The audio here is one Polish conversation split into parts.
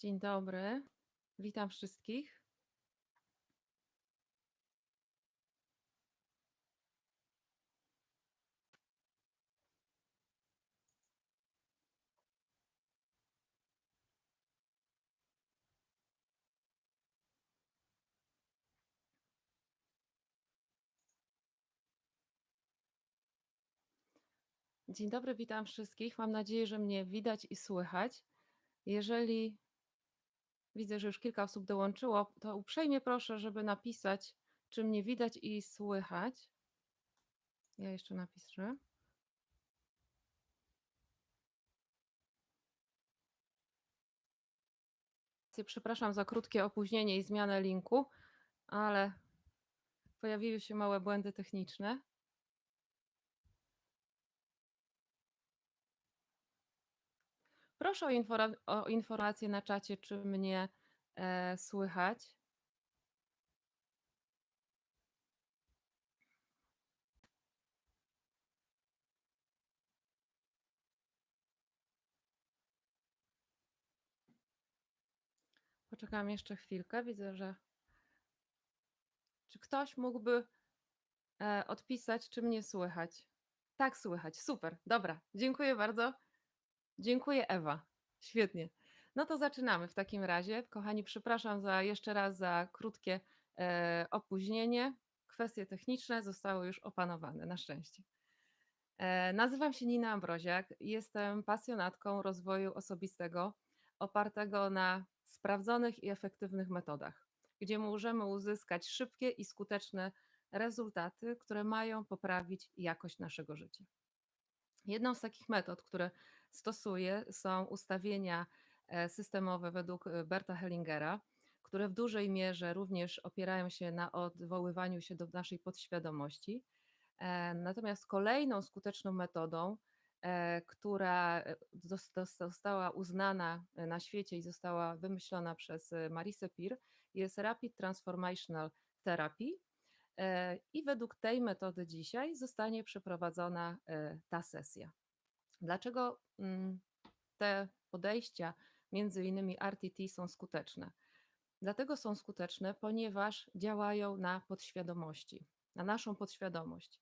Dzień dobry, witam wszystkich. Dzień dobry, witam wszystkich. Mam nadzieję, że mnie widać i słychać. Jeżeli widzę, że już kilka osób dołączyło, to uprzejmie proszę, żeby napisać, czy mnie widać i słychać. Ja jeszcze napiszę. Przepraszam za krótkie opóźnienie i zmianę linku, ale pojawiły się małe błędy techniczne. Proszę o, infora- o informację na czacie, czy mnie e, słychać. Poczekam jeszcze chwilkę. Widzę, że. Czy ktoś mógłby e, odpisać, czy mnie słychać? Tak, słychać. Super. Dobra. Dziękuję bardzo. Dziękuję, Ewa. Świetnie. No to zaczynamy w takim razie. Kochani, przepraszam za jeszcze raz za krótkie e, opóźnienie. Kwestie techniczne zostały już opanowane, na szczęście. E, nazywam się Nina Ambroziak. Jestem pasjonatką rozwoju osobistego opartego na sprawdzonych i efektywnych metodach, gdzie możemy uzyskać szybkie i skuteczne rezultaty, które mają poprawić jakość naszego życia. Jedną z takich metod, które stosuję, są ustawienia e, systemowe według e, Berta Hellingera, które w dużej mierze również opierają się na odwoływaniu się do naszej podświadomości. E, Natomiast kolejną skuteczną metodą, która zos- zos- została uznana na świecie i została wymyślona przez Marisę Peer, jest Rapid Transformational Therapy. I według tej metody dzisiaj zostanie przeprowadzona ta sesja. Dlaczego mm, te podejścia, między innymi RTT, są skuteczne? Dlatego są skuteczne, ponieważ działają na podświadomości, na naszą podświadomość.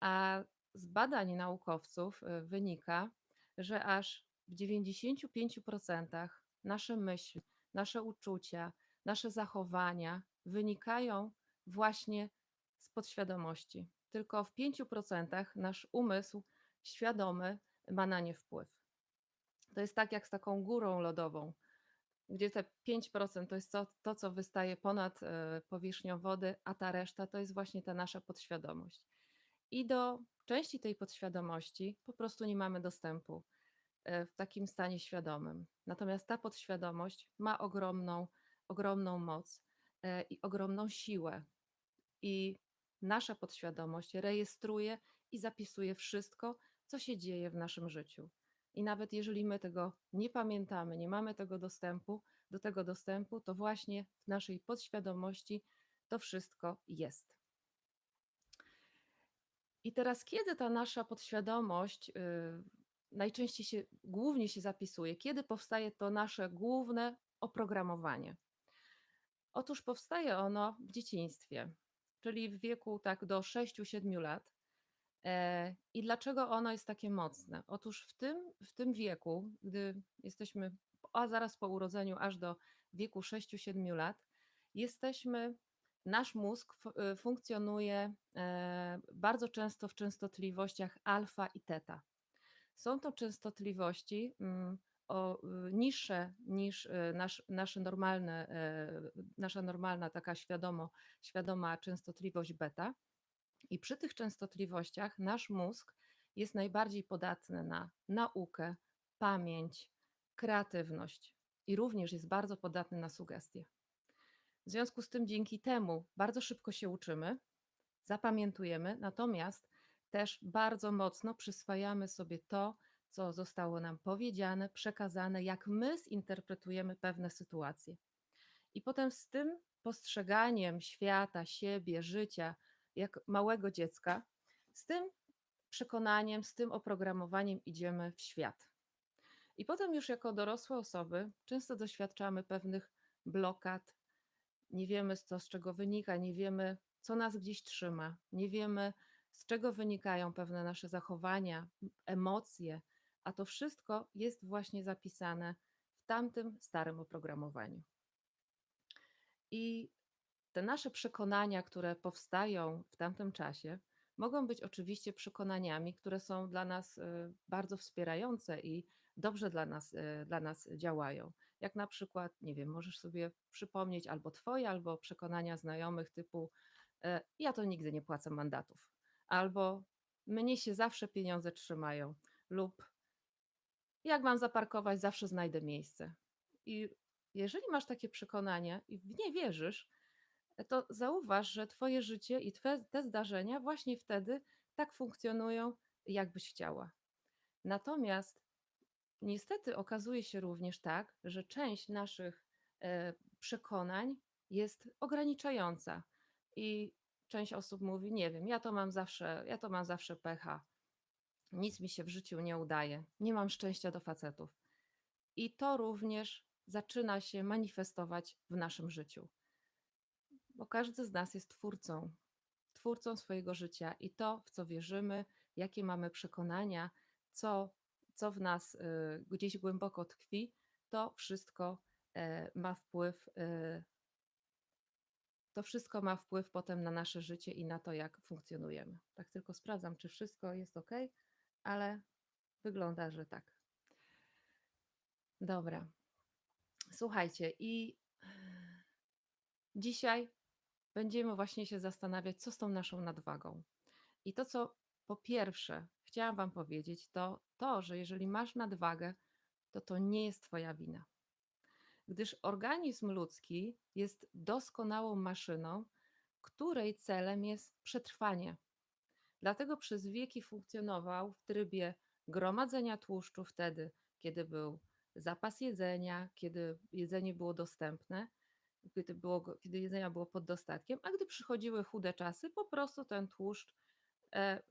A z badań naukowców y, wynika, że aż w 95% nasze myśli, nasze uczucia, nasze zachowania wynikają właśnie z podświadomości. Tylko w 5% nasz umysł świadomy ma na nie wpływ. To jest tak jak z taką górą lodową, gdzie te 5% to jest to, to co wystaje ponad e, powierzchnią wody, a ta reszta to jest właśnie ta nasza podświadomość. I do części tej podświadomości po prostu nie mamy dostępu e, w takim stanie świadomym. Natomiast ta podświadomość ma ogromną, ogromną moc e, i ogromną siłę. I nasza podświadomość rejestruje i zapisuje wszystko, co się dzieje w naszym życiu. I nawet jeżeli my tego nie pamiętamy, nie mamy tego dostępu, do tego dostępu, to właśnie w naszej podświadomości to wszystko jest. I teraz, kiedy ta nasza podświadomość y, najczęściej się, głównie się zapisuje, kiedy powstaje to nasze główne oprogramowanie? Otóż powstaje ono w dzieciństwie, czyli w wieku tak do 6-7 lat. E, I dlaczego ono jest takie mocne? Otóż w tym, w tym wieku, gdy jesteśmy, a zaraz po urodzeniu, aż do wieku 6-7 lat, jesteśmy, nasz mózg y, funkcjonuje e, bardzo często w częstotliwościach alfa i teta. Są to częstotliwości mm, o y, niższe niż y, nasz, nasze normalne, e, nasza normalna taka świadomo, świadoma częstotliwość beta. I przy tych częstotliwościach nasz mózg jest najbardziej podatny na naukę, pamięć, kreatywność i również jest bardzo podatny na sugestie. W związku z tym, dzięki temu bardzo szybko się uczymy, zapamiętujemy, natomiast też bardzo mocno przyswajamy sobie to, co zostało nam powiedziane, przekazane, jak my zinterpretujemy pewne sytuacje. I potem z tym postrzeganiem świata, siebie, życia, jak małego dziecka, z tym przekonaniem, z tym oprogramowaniem idziemy w świat. I potem już jako dorosłe osoby często doświadczamy pewnych blokad, nie wiemy to z czego wynika, nie wiemy co nas gdzieś trzyma, nie wiemy z czego wynikają pewne nasze zachowania, emocje, a to wszystko jest właśnie zapisane w tamtym starym oprogramowaniu. I te nasze przekonania, które powstają w tamtym czasie, mogą być oczywiście przekonaniami, które są dla nas y, bardzo wspierające i dobrze dla nas, y, dla nas działają. Jak na przykład, nie wiem, możesz sobie przypomnieć albo twoje, albo przekonania znajomych typu e, ja to nigdy nie płacę mandatów, albo mnie się zawsze pieniądze trzymają, lub jak mam zaparkować, zawsze znajdę miejsce. I jeżeli masz takie przekonania i w nie wierzysz, to zauważ, że Twoje życie i te zdarzenia właśnie wtedy tak funkcjonują, jakbyś chciała. Natomiast niestety okazuje się również tak, że część naszych e, przekonań jest ograniczająca i część osób mówi: Nie wiem, ja to mam zawsze, ja to mam zawsze pecha, nic mi się w życiu nie udaje, nie mam szczęścia do facetów. I to również zaczyna się manifestować w naszym życiu bo każdy z nas jest twórcą, twórcą swojego życia i to, w co wierzymy, jakie mamy przekonania, co, co w nas y, gdzieś głęboko tkwi, to wszystko e, ma wpływ. y, To wszystko ma wpływ potem na nasze życie i na to, jak funkcjonujemy. Tak tylko sprawdzam, czy wszystko jest ok, ale wygląda, że tak. Dobra. Słuchajcie, i dzisiaj będziemy właśnie się zastanawiać, co z tą naszą nadwagą. I to, co po pierwsze chciałam Wam powiedzieć, to to, że jeżeli masz nadwagę, to to nie jest Twoja wina. Gdyż organizm ludzki jest doskonałą maszyną, której celem jest przetrwanie. Dlatego przez wieki funkcjonował w trybie gromadzenia tłuszczu wtedy, kiedy był zapas jedzenia, kiedy jedzenie było dostępne, kiedy, było, kiedy jedzenia było pod dostatkiem, a gdy przychodziły chude czasy, po prostu ten tłuszcz e,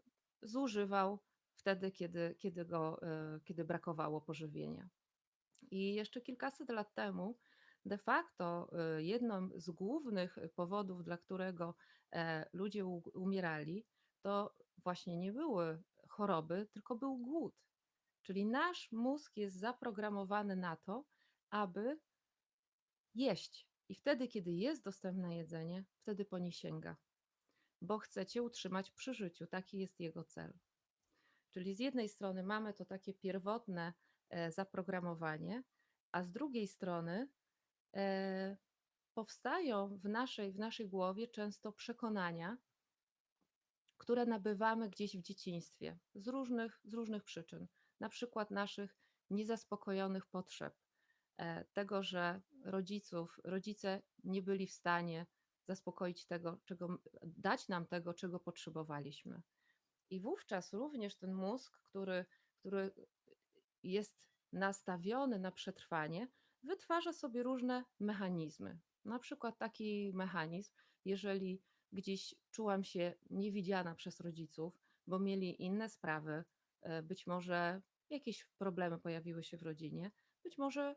zużywał wtedy, kiedy, kiedy, go, e, kiedy brakowało pożywienia. I jeszcze kilkaset lat temu de facto e, jedną z głównych powodów, dla którego ludzie umierali, to właśnie nie były choroby, tylko był głód. Czyli nasz mózg jest zaprogramowany na to, aby jeść. I wtedy, kiedy jest dostępne jedzenie, wtedy po nie sięga, bo chce cię utrzymać przy życiu. Taki jest jego cel. Czyli z jednej strony mamy to takie pierwotne e, zaprogramowanie, a z drugiej strony e, powstają w naszej, w naszej głowie często przekonania, które nabywamy gdzieś w dzieciństwie z różnych, z różnych przyczyn, na przykład naszych niezaspokojonych potrzeb, tego, że rodziców, rodzice nie byli w stanie zaspokoić tego, czego, dać nam tego, czego potrzebowaliśmy. I wówczas również ten mózg, który, który jest nastawiony na przetrwanie, wytwarza sobie różne mechanizmy. Na przykład taki mechanizm, jeżeli gdzieś czułam się niewidziana przez rodziców, bo mieli inne sprawy, e, być może jakieś problemy pojawiły się w rodzinie, być może e,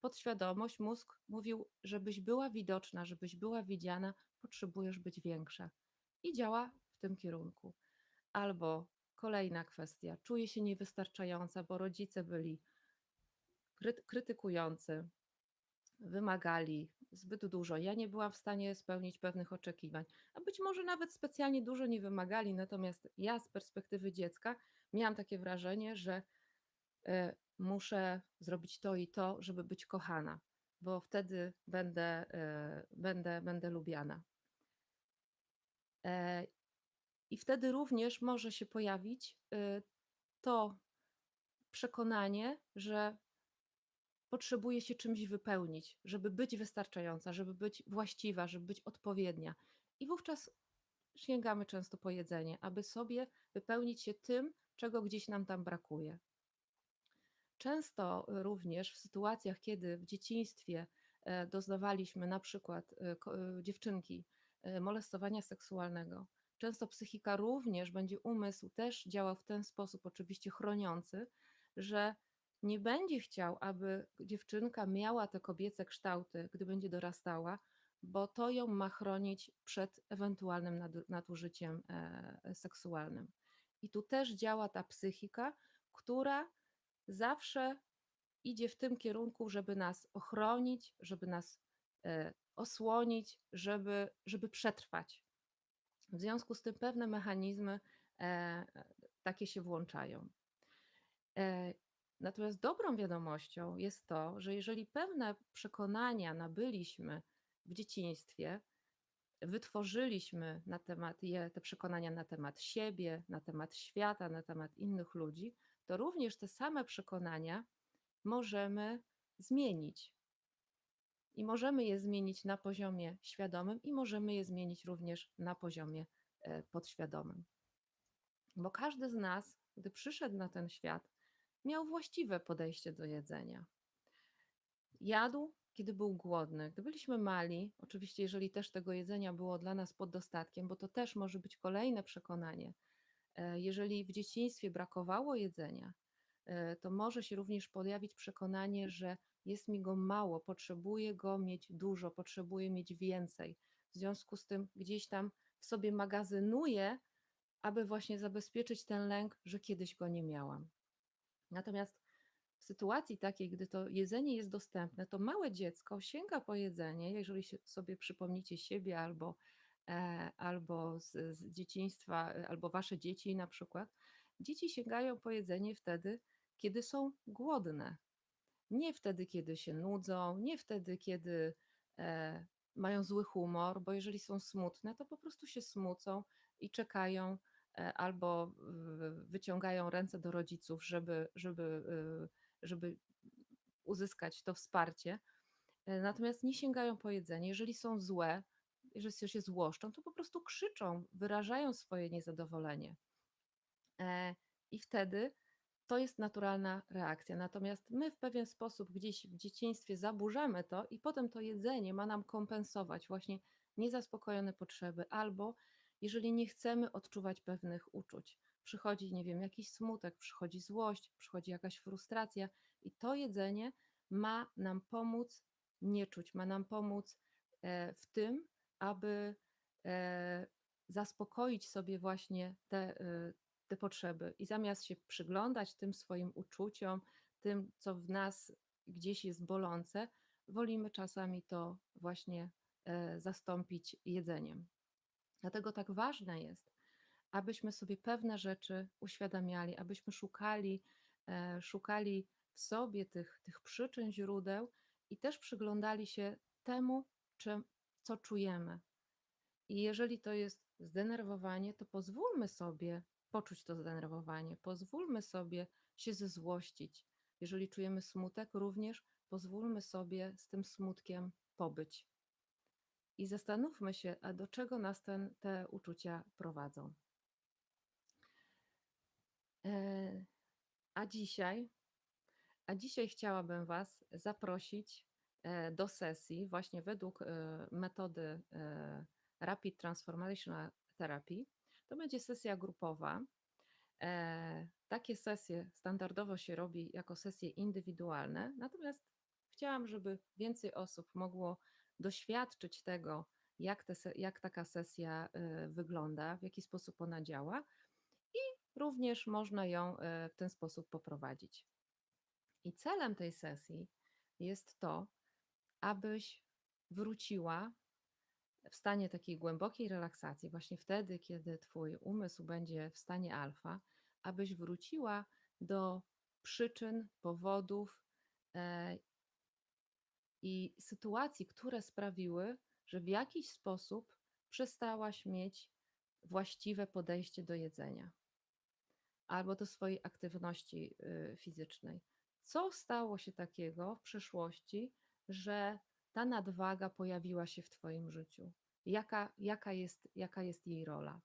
podświadomość, mózg mówił, żebyś była widoczna, żebyś była widziana, potrzebujesz być większa. I działa w tym kierunku. Albo kolejna kwestia, czuję się niewystarczająca, bo rodzice byli kryty- krytykujący, wymagali zbyt dużo. Ja nie byłam w stanie spełnić pewnych oczekiwań, a być może nawet specjalnie dużo nie wymagali, natomiast ja z perspektywy dziecka miałam takie wrażenie, że e, muszę zrobić to i to, żeby być kochana, bo wtedy będę, e, będę, będę lubiana. E, I wtedy również może się pojawić e, to przekonanie, że potrzebuje się czymś wypełnić, żeby być wystarczająca, żeby być właściwa, żeby być odpowiednia. I wówczas sięgamy często po jedzenie, aby sobie wypełnić się tym, czego gdzieś nam tam brakuje. Często również w sytuacjach, kiedy w dzieciństwie e, doznawaliśmy na przykład e, e, dziewczynki molestowania seksualnego, często psychika również będzie umysł też działał w ten sposób, oczywiście chroniący, że nie będzie chciał, aby dziewczynka miała te kobiece kształty, gdy będzie dorastała, bo to ją ma chronić przed ewentualnym nadu- nadużyciem seksualnym. I tu też działa ta psychika, która zawsze idzie w tym kierunku, żeby nas ochronić, żeby nas e, osłonić, żeby, żeby przetrwać. W związku z tym pewne mechanizmy e, takie się włączają. E, Natomiast dobrą wiadomością jest to, że jeżeli pewne przekonania nabyliśmy w dzieciństwie, wytworzyliśmy na temat je, te przekonania na temat siebie, na temat świata, na temat innych ludzi, to również te same przekonania możemy zmienić. I możemy je zmienić na poziomie świadomym, i możemy je zmienić również na poziomie e, podświadomym. Bo każdy z nas, gdy przyszedł na ten świat, miał właściwe podejście do jedzenia. Jadł, kiedy był głodny. Gdy byliśmy mali, oczywiście, jeżeli też tego jedzenia było dla nas pod dostatkiem, bo to też może być kolejne przekonanie. E, Jeżeli w dzieciństwie brakowało jedzenia, e, to może się również pojawić przekonanie, że jest mi go mało, potrzebuję go mieć dużo, potrzebuję mieć więcej. W związku z tym gdzieś tam w sobie magazynuję, aby właśnie zabezpieczyć ten lęk, że kiedyś go nie miałam. Natomiast w sytuacji takiej, gdy to jedzenie jest dostępne, to małe dziecko sięga po jedzenie, jeżeli sobie przypomnicie siebie albo, albo z, z dzieciństwa, e, albo wasze dzieci na przykład. Dzieci sięgają po jedzenie wtedy, kiedy są głodne. Nie wtedy, kiedy się nudzą, nie wtedy, kiedy e, mają zły humor, bo jeżeli są smutne, to po prostu się smucą i czekają e, albo wyciągają ręce do rodziców, żeby, żeby, y, żeby uzyskać to wsparcie. E, Natomiast nie sięgają po jedzenie. Jeżeli są złe, jeżeli się złoszczą, to po prostu krzyczą, wyrażają swoje niezadowolenie. E, I wtedy to jest naturalna reakcja. Natomiast my w pewien sposób gdzieś w dzieciństwie zaburzamy to i potem to jedzenie ma nam kompensować właśnie niezaspokojone potrzeby, albo jeżeli nie chcemy odczuwać pewnych uczuć. Przychodzi, nie wiem, jakiś smutek, przychodzi złość, przychodzi jakaś frustracja, i to jedzenie ma nam pomóc nie czuć, ma nam pomóc e, w tym, aby e, zaspokoić sobie właśnie te, e, te potrzeby. I zamiast się przyglądać tym swoim uczuciom, tym, co w nas gdzieś jest bolące, wolimy czasami to właśnie e, zastąpić jedzeniem. Dlatego tak ważne jest, abyśmy sobie pewne rzeczy uświadamiali, abyśmy szukali, e, szukali w sobie tych, tych przyczyn, źródeł i też przyglądali się temu, czym, co czujemy. I jeżeli to jest zdenerwowanie, to pozwólmy sobie poczuć to zdenerwowanie, pozwólmy sobie się zezłościć. Jeżeli czujemy smutek, również pozwólmy sobie z tym smutkiem pobyć. I zastanówmy się, a do czego nas ten, te uczucia prowadzą. E, A dzisiaj, a dzisiaj chciałabym Was zaprosić do sesji właśnie według e, metody e, Rapid Transformational Therapy. To będzie sesja grupowa. E, Takie sesje standardowo się robi jako sesje indywidualne, natomiast chciałam, żeby więcej osób mogło doświadczyć tego, jak, te, jak taka sesja e, wygląda, w jaki sposób ona działa i również można ją e, w ten sposób poprowadzić. I celem tej sesji jest to, abyś wróciła w stanie takiej głębokiej relaksacji, właśnie wtedy, kiedy Twój umysł będzie w stanie alfa, abyś wróciła do przyczyn, powodów e, i sytuacji, które sprawiły, że w jakiś sposób przestałaś mieć właściwe podejście do jedzenia albo do swojej aktywności y, fizycznej. Co stało się takiego w przeszłości, że ta nadwaga pojawiła się w Twoim życiu? Jaka, jaka, jest, jaka jest jej rola?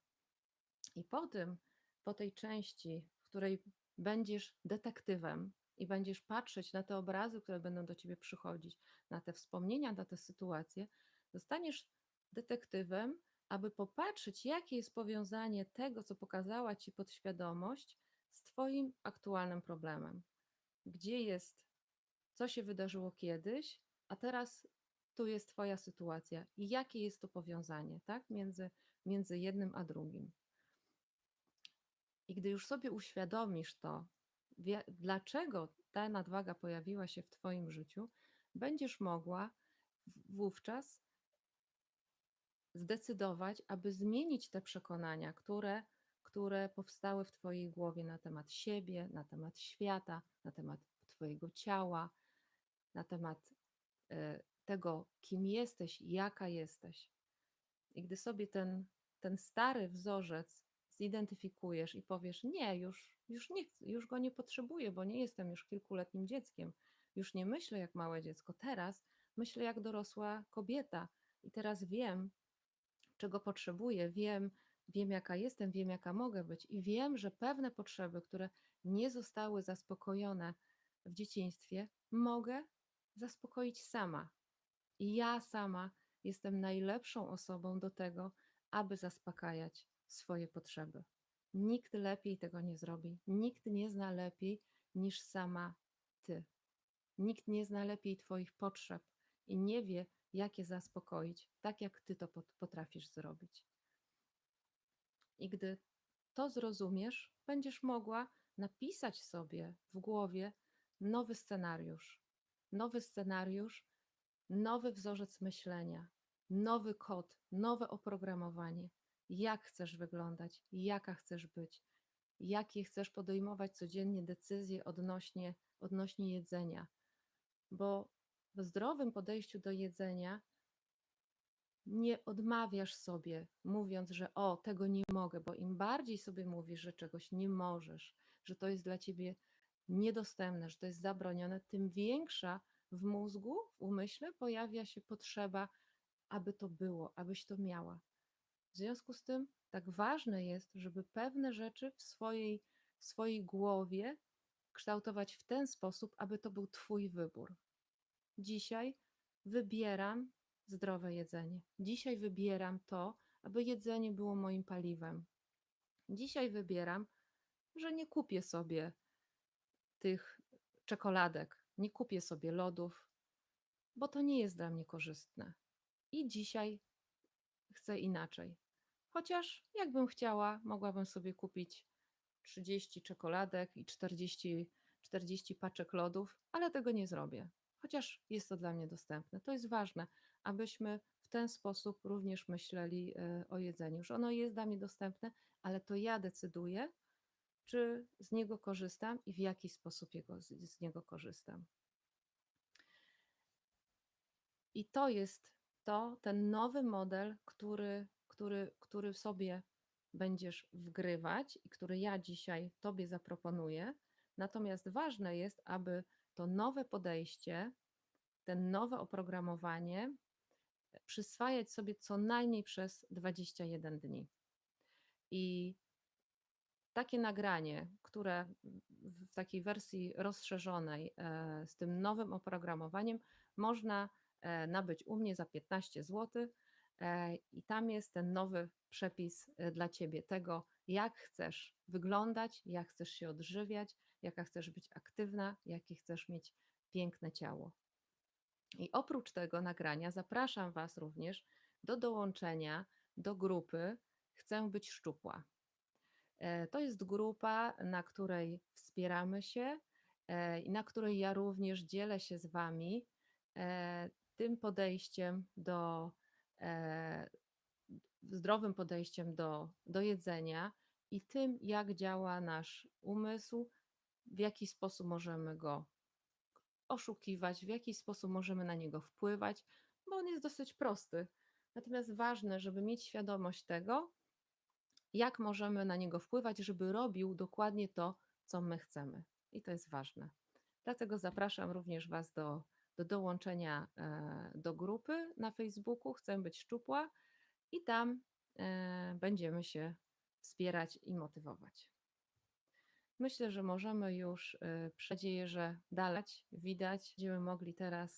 I po tym, po tej części, w której będziesz detektywem i będziesz patrzeć na te obrazy, które będą do ciebie przychodzić, na te wspomnienia, na te sytuacje, zostaniesz detektywem, aby popatrzeć, jakie jest powiązanie tego, co pokazała ci podświadomość, z Twoim aktualnym problemem. gdzie jest, co się wydarzyło kiedyś, a teraz tu jest Twoja sytuacja i jakie jest to powiązanie, tak, między, między jednym a drugim. I gdy już sobie uświadomisz to, wie, dlaczego ta nadwaga pojawiła się w Twoim życiu, będziesz mogła wówczas zdecydować, aby zmienić te przekonania, które, które powstały w Twojej głowie na temat siebie, na temat świata, na temat Twojego ciała, na temat tego, kim jesteś, jaka jesteś. I gdy sobie ten, ten stary wzorzec zidentyfikujesz i powiesz: Nie, już, już nie chcę, już go nie potrzebuję, bo nie jestem już kilkuletnim dzieckiem, już nie myślę jak małe dziecko, teraz myślę jak dorosła kobieta i teraz wiem, czego potrzebuję, wiem, wiem jaka jestem, wiem jaka mogę być i wiem, że pewne potrzeby, które nie zostały zaspokojone w dzieciństwie, mogę zaspokoić sama. I ja sama jestem najlepszą osobą do tego, aby zaspokajać swoje potrzeby. Nikt lepiej tego nie zrobi. Nikt nie zna lepiej niż sama ty. Nikt nie zna lepiej Twoich potrzeb i nie wie, jak je zaspokoić, tak jak Ty to pot- potrafisz zrobić. I gdy to zrozumiesz, będziesz mogła napisać sobie w głowie nowy scenariusz. Nowy scenariusz, nowy wzorzec myślenia, nowy kod, nowe oprogramowanie. Jak chcesz wyglądać, jaka chcesz być, jakie chcesz podejmować codziennie decyzje odnośnie, odnośnie jedzenia. Bo w zdrowym podejściu do jedzenia nie odmawiasz sobie, mówiąc, że o, tego nie mogę, bo im bardziej sobie mówisz, że czegoś nie możesz, że to jest dla ciebie niedostępne, że to jest zabronione, tym większa w mózgu, w umyśle pojawia się potrzeba, aby to było, abyś to miała. W związku z tym tak ważne jest, żeby pewne rzeczy w swojej, w swojej głowie kształtować w ten sposób, aby to był Twój wybór. Dzisiaj wybieram zdrowe jedzenie. Dzisiaj wybieram to, aby jedzenie było moim paliwem. Dzisiaj wybieram, że nie kupię sobie tych czekoladek, nie kupię sobie lodów, bo to nie jest dla mnie korzystne. I dzisiaj chcę inaczej. Chociaż jakbym chciała, mogłabym sobie kupić 30 czekoladek i 40, 40 paczek lodów, ale tego nie zrobię. Chociaż jest to dla mnie dostępne. To jest ważne, abyśmy w ten sposób również myśleli e, o jedzeniu, że ono jest dla mnie dostępne, ale to ja decyduję, czy z niego korzystam i w jaki sposób jego, z, niego korzystam. I to jest to, ten nowy model, który, który, który sobie będziesz wgrywać i który ja dzisiaj Tobie zaproponuję. Natomiast ważne jest, aby to nowe podejście, ten nowe oprogramowanie przyswajać sobie co najmniej przez 21 dni. I takie nagranie, które w takiej wersji rozszerzonej e, z tym nowym oprogramowaniem można e, nabyć u mnie za 15 zł. E, I tam jest ten nowy przepis dla ciebie tego, jak chcesz wyglądać, jak chcesz się odżywiać, jaka chcesz być aktywna, jakie chcesz mieć piękne ciało. I oprócz tego nagrania zapraszam Was również do dołączenia do grupy Chcę być szczupła. E, To jest grupa, na której wspieramy się e, i na której ja również dzielę się z Wami e, tym podejściem do zdrowym podejściem do, do jedzenia i tym, jak działa nasz umysł, w jaki sposób możemy go oszukiwać, w jaki sposób możemy na niego wpływać, bo on jest dosyć prosty. Natomiast ważne, żeby mieć świadomość tego, jak możemy na niego wpływać, żeby robił dokładnie to, co my chcemy. I to jest ważne. Dlatego zapraszam również Was do, do dołączenia e, do grupy na Facebooku Chcę być szczupła i tam e, będziemy się wspierać i motywować. Myślę, że możemy już, e, przejść, że dalej widać, będziemy mogli teraz